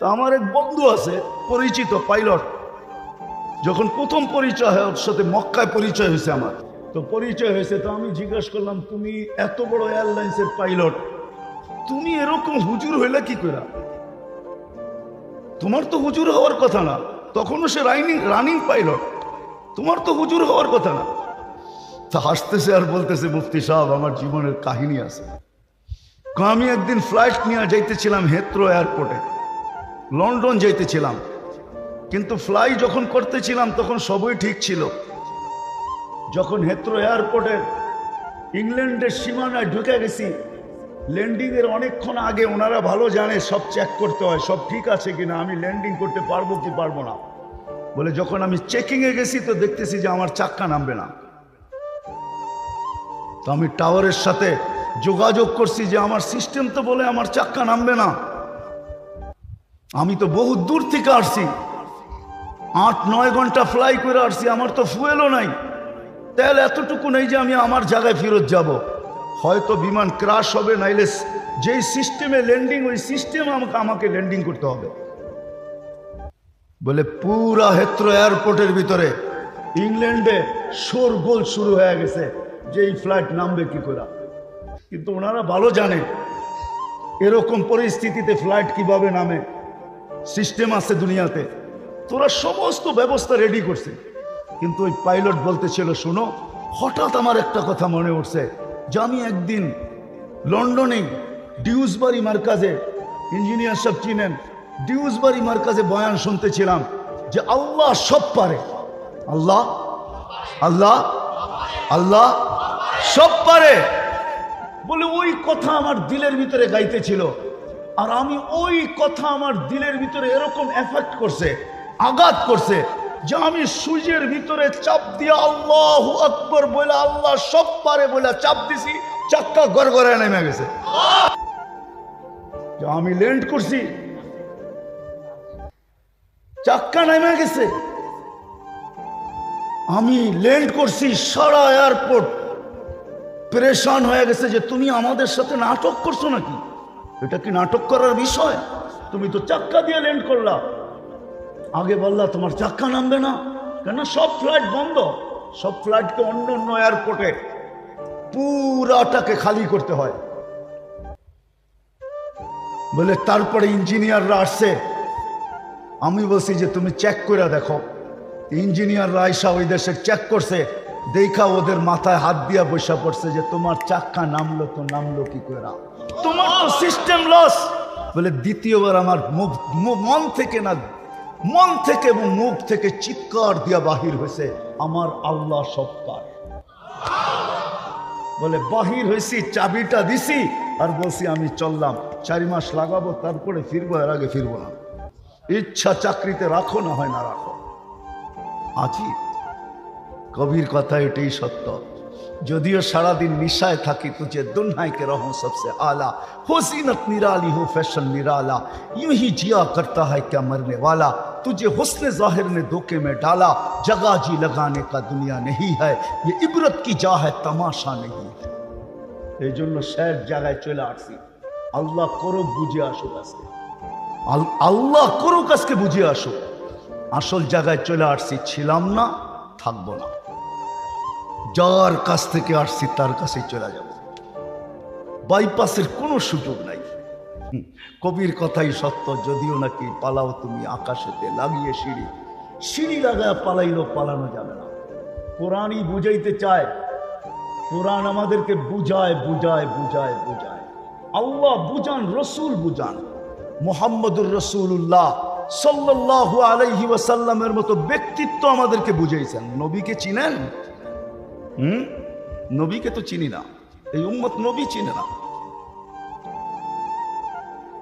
তা আমার এক বন্ধু আছে, পরিচিত পাইলট যখন প্রথম পরিচয় হয়, ওর সাথে মক্কায় পরিচয় হয়েছে আমার। তো পরিচয় হয়েছে, তো আমি জিজ্ঞেস করলাম, তুমি এত বড় এয়ারলাইন্সের পাইলট তুমি এরকম হুজুর হইলে কি করে তোমার তো হুজুর হওয়ার কথা না, তখনও সে রানিং রানিং পাইলট তোমার তো হুজুর হওয়ার কথা না। তা হাসতেছে আর বলতেছে, মুফতি সাহেব, আমার জীবনের কাহিনী আছে। আমি একদিন ফ্লাইট নিয়ে যাইতেছিলাম হেত্রো এয়ারপোর্টে লন্ডন যাইতেছিলাম। কিন্তু ফ্লাই যখন করতেছিলাম, তখন সবই ঠিক ছিল। যখন হেত্রো এয়ারপোর্টে ইংল্যান্ডের সীমানায় ঢুকে গেছি ল্যান্ডিংয়ের অনেকক্ষণ আগে ওনারা ভালো জানে সব চেক করতে হয়, সব ঠিক আছে কিনা, আমি ল্যান্ডিং করতে পারব কি পারব না। বলে যখন আমি চেকিংয়ে গেছি, তো দেখতেছি যে আমার চাক্কা নামবে না। তো আমি টাওয়ারের সাথে যোগাযোগ করছি যে আমার সিস্টেম তো বলে আমার চাক্কা নামবে না। আমি তো বহু দূর থেকে আসছি। আট, নয় ঘণ্টা ফ্লাই করে আসছি, আমার তো ফুয়েলও নাই। তেল এতটুকু নেই যে আমি আমার জায়গায় ফেরত যাব। হয়তো বিমান ক্রাশ হবে, নাইলে যেই সিস্টেমে ল্যান্ডিং ওই সিস্টেম আমাকে আমাকে ল্যান্ডিং করতে হবে। বলে পুরা হেত্র এয়ারপোর্টের ভিতরে ইংল্যান্ডে শোরগোল শুরু হয়ে গেছে যে এই ফ্লাইট নামবে কি করে। কিন্তু ওনারা ভালো জানে, এরকম পরিস্থিতিতে ফ্লাইট কীভাবে নামে। সিস্টেম আছে দুনিয়াতে। তোরা সমস্ত ব্যবস্থা রেডি করছে। কিন্তু ওই পাইলট বলতেছিল শোনো, হঠাৎ আমার একটা কথা মনে উঠছে যে আমি একদিন লন্ডনে ডিউসবারি মার্কাজে ইঞ্জিনিয়ার সব চিনেন, ডিউসবারি মার্কাজে বয়ান শুনতেছিলাম যে আল্লাহ সব পারে। আল্লাহ আল্লাহ আল্লাহ সব পারে। বলে ওই কথা আমার দিলের ভিতরে গাইতেছিল। আর আমি ওই কথা আমার দিলের ভিতরে এরকম এফেক্ট করছে, আঘাত করছে, যে আমি সূর্যের ভিতরে চাপ দিয়ে আল্লাহ আকবর বলে আল্লাহ সব পারে বলে চাপ দিছি, চাক্কা গড়গড়ায় নেমে গেছে। আমি ল্যান্ড করছি, চাক্কা নেমে গেছে। আমি ল্যান্ড করছি সারা এয়ারপোর্ট পরেশান হয়ে গেছে যে তুমি আমাদের সাথে নাটক করছ নাকি? এটা কি নাটক করার বিষয়? তুমি তো চাক্কা দিয়ে ল্যান্ড করলা। আগে বললা, তোমার চাক্কা নামবে না। কেন সব ফ্লাইট বন্ধ। সব ফ্লাইটকে অন্য অন্য এয়ারপোর্টে পুরাটাকে খালি করতে হয়। বলে, তারপরে ইঞ্জিনিয়াররা আসছে। আমি বলছি যে, তুমি চেক করে দেখো। ইঞ্জিনিয়াররা আইসা ওই দেশে চেক করছে। দেখা ওদের মাথায় হাত দিয়া বসা পড়ছে যে, তোমার চাক্কা নামলো তো নামলো কি করে? তোমার তো সিস্টেম লস বলে দ্বিতীয়বার আমার মুখ মন থেকে না, মন থেকে এবং মুখ থেকে চিৎকার দিয়া বাহির হয়েছে, আমার আল্লাহ সত্তার বলে বাহির হয়েছি, চাবিটা দিছি, আর বলছি আমি চললাম, চারি মাস লাগাবো, তারপরে ফিরবো, এর আগে ফিরবো না। ইচ্ছা চাকরিতে রাখো, না হয় না রাখো। আজি কবির কথা এটাই সত্য। যদিও সারাদিন নিশায় থাকি তুঝে दुन्हाई के रहूं सबसे आला हुसीनत निराली हो फैशन निराला यूं ही जिया करता है क्या मरने वाला तुझे हुस्न जाहिर ने धोखे में डाला जगह जी लगाने का दुनिया नहीं है ये इबरत की जा है तमाशा नहीं है এই জন্য শেষ জায়গায় চলে আসছি আল্লাহ করুক বুঝে আসুক আজকে আল- আল্লাহ করুক আজকে বুঝে আসুক আসল জায়গায় চলে আসছি ছিলাম না থাকবো না যার কাছ থেকে আসছি, তার কাছেই চলে যাব। বাইপাসের কোনো সুযোগ নাই। কবির কথাই সত্য, যদিও নাকি পালাও তুমি আকাশেতে লাগিয়ে সিঁড়ি। সিঁড়ি লাগায় পালাইলেও পালানো যাবে না। কোরআনই বুঝাইতে চায়। কোরআন আমাদেরকে বুঝায় বুঝায় বুঝায় বুঝায়। আল্লাহ বুঝান, রসুল বুঝান। মোহাম্মদুর রসুল্লাহ সাল্লাহ আলাইহি ওয়াসাল্লামের মতো ব্যক্তিত্ব আমাদেরকে বুঝাইছেন। নবীকে চিনেন? হুম? নবীকে তো চিনি না। এই উম্মত নবী চিনে না।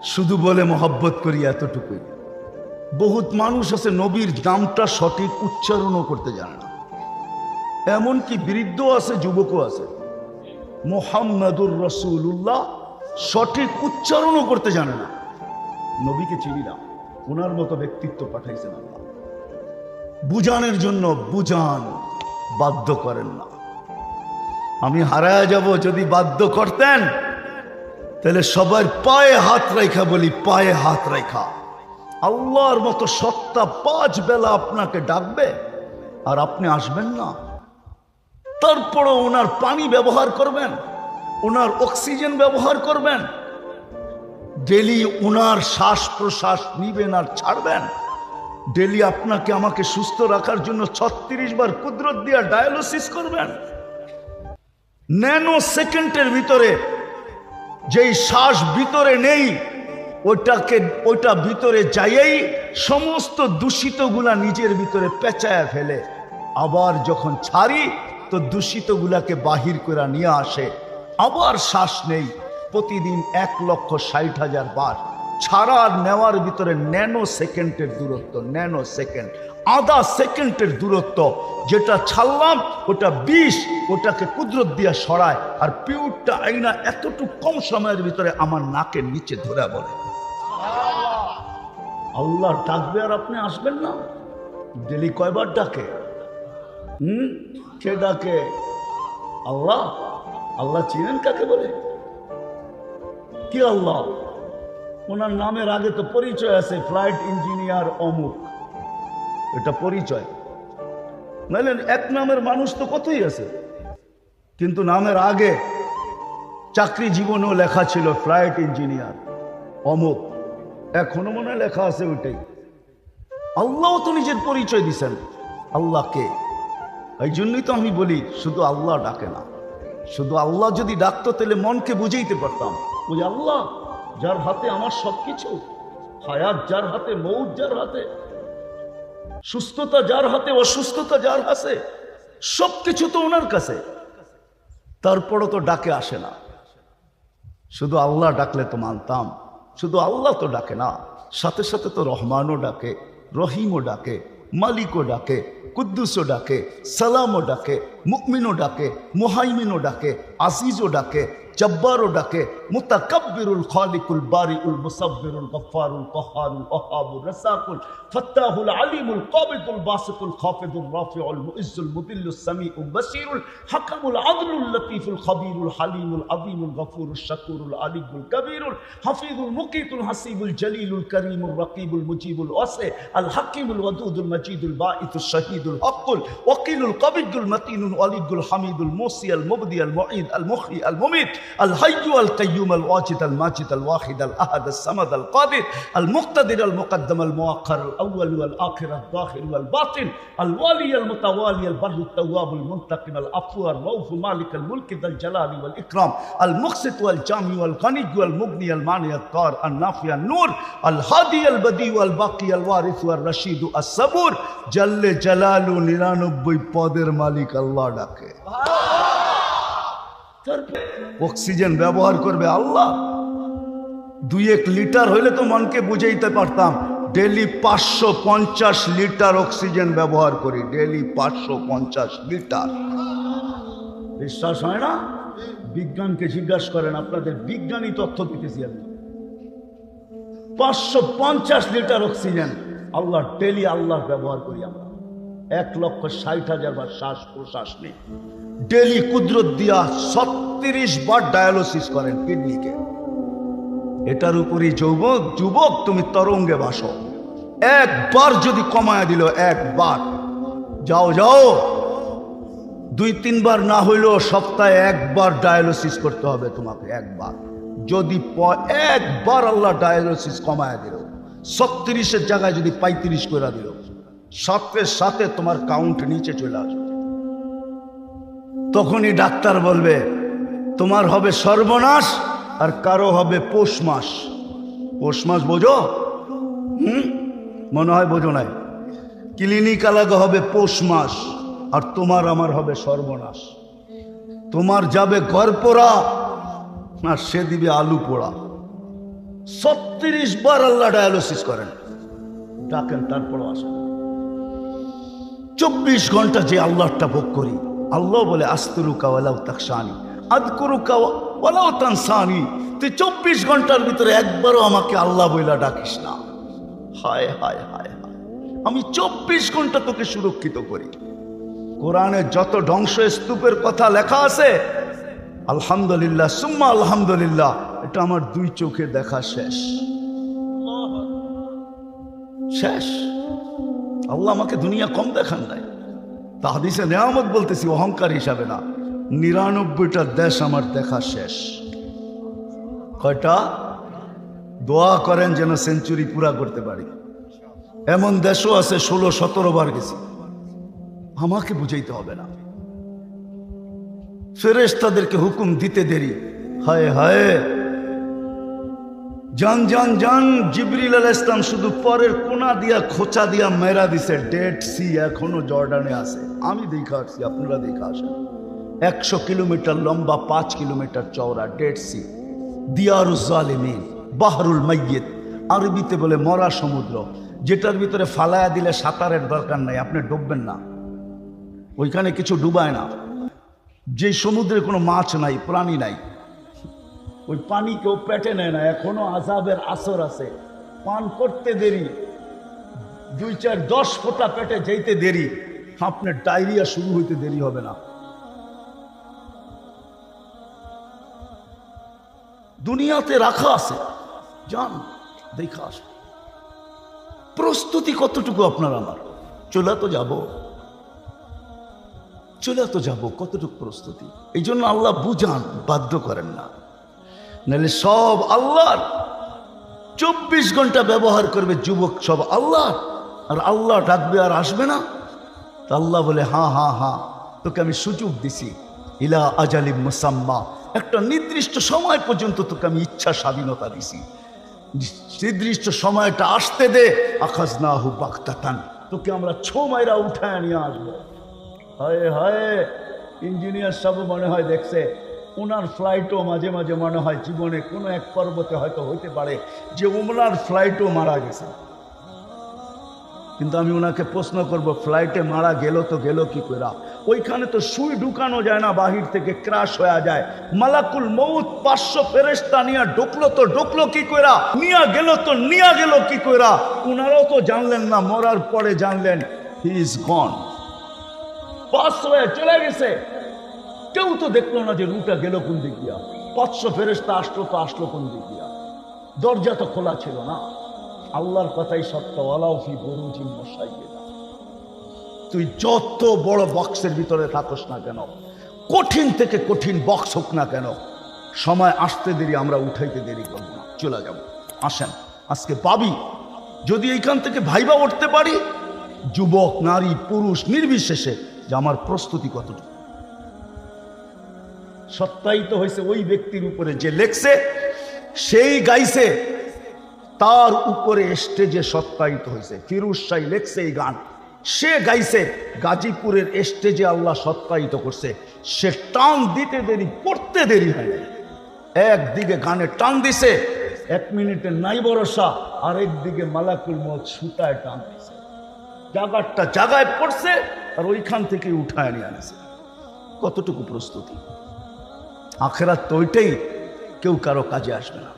শুধু বলে মোহব্বত করি এতটুকুই। বহুত মানুষ আছে নবীর নামটা সঠিক উচ্চারণও করতে জানে না। এমনকি বৃদ্ধ আছে, যুবকও আছে। মোহাম্মদুর রসুল্লাহ সঠিক উচ্চারণও করতে জানে না। নবীকে চিনি না। ওনার মতো ব্যক্তিত্ব পাঠাইছেন আল্লাহ। বুঝানোর জন্য বুঝান বাধ্য করেন না। আমি হারায় যাব, যদি বাধ্য করতেন, তাহলে সবার পায়ে হাত রেখা বলি, পায়ে হাত রেখা আল্লাহর মতো সত্তা পাঁচ বেলা আপনাকে ডাকবে, আর আপনি আসবেন না। তারপরও ওনার পানি ব্যবহার করবেন, ওনার অক্সিজেন ব্যবহার করবেন, ডেলি ওনার শ্বাস প্রশ্বাস নিবেন আর ছাড়বেন। ডেলি আপনাকে আমাকে সুস্থ রাখার জন্য ছত্রিশ বার কুদরত দিয়া ডায়ালিসিস করবেন। ন্যানো সেকেন্ডের ভিতরে, যেই শ্বাস ভিতরে নেই ওটাকে ওটা ভিতরে যাইয়েই সমস্ত দূষিতগুলা নিজের ভিতরে পেঁচায় ফেলে। আবার যখন ছাড়ি, তো দূষিতগুলাকে বাহির করে নিয়ে আসে। আবার শ্বাস নেই, প্রতিদিন এক লক্ষ ষাট হাজার বার। ছাড়ার নেওয়ার ভিতরে ন্যানো সেকেন্ডের দূরত্ব ন্যানো সেকেন্ড আধা সেকেন্ডের দূরত্ব। যেটা ছাড়লাম, ওটা বিষ, ওটাকে কুদরত দিয়ে সরায় আর পিউরটা আইনা এতটুকু কম সময়ের ভিতরে আমার নাকের নিচে ধরে বলে। আল্লাহ ডাকবে আর আপনি আসবেন না? ডেলি কয়বার ডাকে? হুম? কে ডাকে? আল্লাহ? আল্লাহ চিনেন কাকে বলে? কি আল্লাহ? ওনার নামের আগে তো পরিচয় আছে, ফ্লাইট ইঞ্জিনিয়ার অমুক। এটা পরিচয়। নাইলে এক নামের মানুষ তো কতই আছে? কিন্তু নামের আগে চাকরি জীবনেও লেখা ছিল ফ্লাইট ইঞ্জিনিয়ার। অমুক। এখনও মনে লেখা আছে ওইটাই। আল্লাহ তো নিজের পরিচয় দিছেন। আল্লাহকে এই জন্যই তো আমি বলি, শুধু আল্লাহ ডাকে না। শুধু আল্লাহ যদি ডাকতো, তাহলে মনকে বুঝাইতে পারতাম। ওই আল্লাহ, যার হাতে আমার সব কিছু হায়াত যার হাতে, মৌত যার হাতে। সুস্থতা যার হাতে, অসুস্থতা যার হাতে সব কিছু তো ওনার কাছে। তারপরও তো ডাকে আসে না। শুধু আল্লাহ ডাকলে তো মানতাম, শুধু আল্লাহ তো ডাকে না। সাথে সাথে তো রহমানও ডাকে, রহিমও ডাকে, মালিকও ডাকে, কুদ্দুসও ডাকে, সালামও ডাকে মুকমিনও ডাকে, মুহাইমিনও ডাকে, আজিজও ডাকে, জব্বারও ডাকে متكبر الخالق البارئ المصبر الغفار القهار الوهاب الرزاق الفتاح العليم القابض الباسط الخافض الرافع المؤز المذل السميع البصير الحكم العدل اللطيف الخبير الحليم العظيم الغفور الشكور العلي الكبير الحفيظ المقيت الحسيب الجليل الكريم الرقيب المجيب الواسع الحكيم الودود المجيد الباعث الشهيد الحق الوكيل القبض المتين الولي الحميد الموصي المبدي المعيد المخي المميت الحي القيوم الواجد الماجد الواحد الأحد الصمد القادر المقتدر المقدم المؤخر الأول والآخر الظاهر والباطن الوالي المتوالي البر التواب المنتقم العفو الرؤوف مالك الملك ذا الجلال والإكرام المقسط والجامع والغني والمغني المانع الطار النافع النور الهادي البديع والباقي الوارث والرشيد الصبور جل جلاله নিরানব্বই পদের মালিক আল্লাহ ডাকে অক্সিজেন ব্যবহার করবে আল্লাহ। দুই এক লিটার হইলে তো মনকে বুঝাইতে পারতাম, ডেলি পাঁচশো পঞ্চাশ লিটার অক্সিজেন ব্যবহার করি, ডেলি পাঁচশো পঞ্চাশ লিটার। বিশ্বাস হয় না? বিজ্ঞানকে জিজ্ঞাসা করেন, আপনাদের বিজ্ঞানী তথ্য দিতেছি আমি। পাঁচশো পঞ্চাশ লিটার অক্সিজেন আল্লাহ, ডেলি আল্লাহ ব্যবহার করি আমরা। এক লক্ষ ষাট হাজার বার শ্বাস প্রশ্বাস নেই। ডেলি কুদরত দিয়া ছত্রিশ বার ডায়ালিসিস করেন কিডনিকে। এটার উপরই যৌবক, যুবক, তুমি তরঙ্গে বাসো। একবার যদি কমায় দিল, একবার। যাও যাও। দুই, তিনবার না হইলেও সপ্তাহে একবার ডায়ালিসিস করতে হবে তোমাকে, একবার। যদি একবার আল্লাহ ডায়ালিসিস কমায় দিল, ছত্রিশের জায়গায় যদি পঁয়ত্রিশ করে দিল সাথে সাথে তোমার কাউন্ট নিচে চলে আসবে। তখনই ডাক্তার বলবে, তোমার হবে সর্বনাশ আর কারও হবে পৌষ মাস পৌষ মাস বোঝো? হুম? মনে হয় বোঝো নাই। ক্লিনিক আলাদা হবে পৌষ মাস আর তোমার আমার হবে সর্বনাশ। তোমার যাবে ঘর পোড়া আর সে দিবে আলু পোড়া। ছত্রিশ বার আল্লাহ ডায়ালিসিস করেন। ডাকেন, তারপরও আসেন চব্বিশ ঘণ্টা যে আল্লাহটা ভোগ করি, আল্লাহ বলে, আস্তরুকা ওয়ালাউ তাকসানি আদকুরুকা ওয়ালাউ তানসানি। তুই চব্বিশ ঘণ্টার ভিতরে একবারও আমাকে আল্লাহ বইলা ডাকিস না। হায় হায় হায় হায়। আমি চব্বিশ ঘণ্টা তোকে সুরক্ষিত করি। কোরআনে যত ধ্বংস স্তূপের কথা লেখা আছে, আলহামদুলিল্লাহ, সুম্মা আলহামদুলিল্লাহ, এটা আমার দুই চোখে দেখা শেষ। শেষ। আল্লাহ আমাকে দুনিয়া কম দেখান নাই। তা হাদিসে নেয়ামত বলতেছি, অহংকার হিসাবে না। নিরানব্বইটা দেশ আমার দেখা শেষ। কয়টা? দোয়া করেন যেন সেঞ্চুরি পুরা করতে পারি। এমন দেশও আছে, ষোলো, সতেরো বার গেছি। আমাকে বুঝাইতে হবে না। ফেরেশ তাদেরকে হুকুম দিতে দেরি। হায় হায়। জান, জন জন, জিবরিল আল ইসলাম শুধু পরের কোনা দিয়া, খোঁচা দিয়া মেরা দিছে। ডেড সি এখনও জর্ডানে আছে। আমি দেখা আসছি, আপনারা দেখা আসেন। একশো কিলোমিটার লম্বা, পাঁচ কিলোমিটার চওড়া ডেড সি দিয়ারুজ জালিমিন, বাহরুল মাইয়িত। আরবিতে বলে মরা সমুদ্র। যেটার ভিতরে ফালায়া দিলে সাঁতারের দরকার নাই, আপনি ডুববেন না। ওইখানে কিছু ডুবায় না। যে সমুদ্রে কোনো মাছ নাই, প্রাণী নাই। ওই পানি কেউ পেটে নেয় না, এখনও আজাবের আসর আছে। পান করতে দেরি, দুই চার দশ ফোঁটা পেটে যেতে দেরি, আপনার ডায়রিয়া শুরু হইতে দেরি হবে না। দুনিয়াতে রাখা আছে, যান, দেখা আস প্রস্তুতি কতটুকু আপনার আমার? চলে তো যাব। চলে তো যাব, কতটুকু প্রস্তুতি? এই জন্য আল্লাহ বুঝান, বাধ্য করেন না। নাহলে সব আল্লাহর। চব্বিশ ঘণ্টা ব্যবহার করবে যুবক সব আল্লাহ আর আল্লাহ ডাকবে আর আসবে না। তা আল্লাহ বলে হ্যাঁ হ্যাঁ হ্যাঁ তোকে আমি সুযোগ দিছি। ইলা আজালি মুসাম্মা। একটা নির্দিষ্ট সময় পর্যন্ত তোকে আমি ইচ্ছা স্বাধীনতা দিছি। নির্দিষ্ট সময়টা আসতে দে। আকাশ না হু বাক্তাতান তোকে আমরা ছো মাইরা উঠায় নিয়ে আসব। হায় হায়, ইঞ্জিনিয়ার সব মনে হয় দেখছে ওনার ফ্লাইটও মাঝে মাঝে মনে হয় জীবনে কোনো এক পর্বতে হয়তো হইতে পারে যে ওনার ফ্লাইটও মারা গেছে। কিন্তু আমি ওনাকে প্রশ্ন করব ফ্লাইটে মারা গেল তো গেল কি করে ওইখানে তো সুই ঢুকানো যায় না, বাহির থেকে ক্রাশ হয়ে যায়। মালাকুল মৌত পাঁচশো ফেরেস্তা নিয়ে ঢুকলো তো ঢুকলো কি কইরা? নিয়া গেল তো নিয়া গেল কি কইরা? ওনারাও তো জানলেন না, মরার পরে জানলেন হি ইজ গন পাস হয়ে চলে গেছে। কেউ তো দেখল না যে রুটা গেল কোন দিক দিয়া। পাঁচশো ফেরেস্তা আসলো তো আসলো কোন দিক দিয়া। দরজা তো খোলা ছিল না। আল্লাহর কথাই সত্য আলাউফি বরুজি মশাই তুই যত বড় বক্সের ভিতরে থাকস না কেন, কঠিন থেকে কঠিন বক্স হোক না কেন, সময় আসতে দেরি, আমরা উঠাইতে দেরি করব না। চলে যাব। আসেন, আজকে পাবি। যদি এইখান থেকে ভাইবা উঠতে পারি, যুবক, নারী, পুরুষ নির্বিশেষে যে আমার প্রস্তুতি কতটুকু? সত্যায়িত হয়েছে ওই ব্যক্তির উপরে যে লেখছে, সেই গাইছে, তার উপরে স্টেজে সত্যায়িত হয়েছে। ফিরুজ শাহী লেখছে এই গান। সে গাইছে, গাজীপুরের স্টেজে আল্লাহ সত্যায়িত করছে। সে টান দিতে দেরি, পড়তে দেরি হয় একদিকে গানে টান দিছে, এক মিনিটে নাই ভরসা, আরেক দিকে মালাকুল মত সুতায় টান দিছে। জাগারটা জাগায় পড়ছে, আর ওইখান থেকে উঠায় নিয়ে আনছে। কতটুকু প্রস্তুতি? আখেরাত তো ওইটাই কেউ কারও কাজে আসবে না।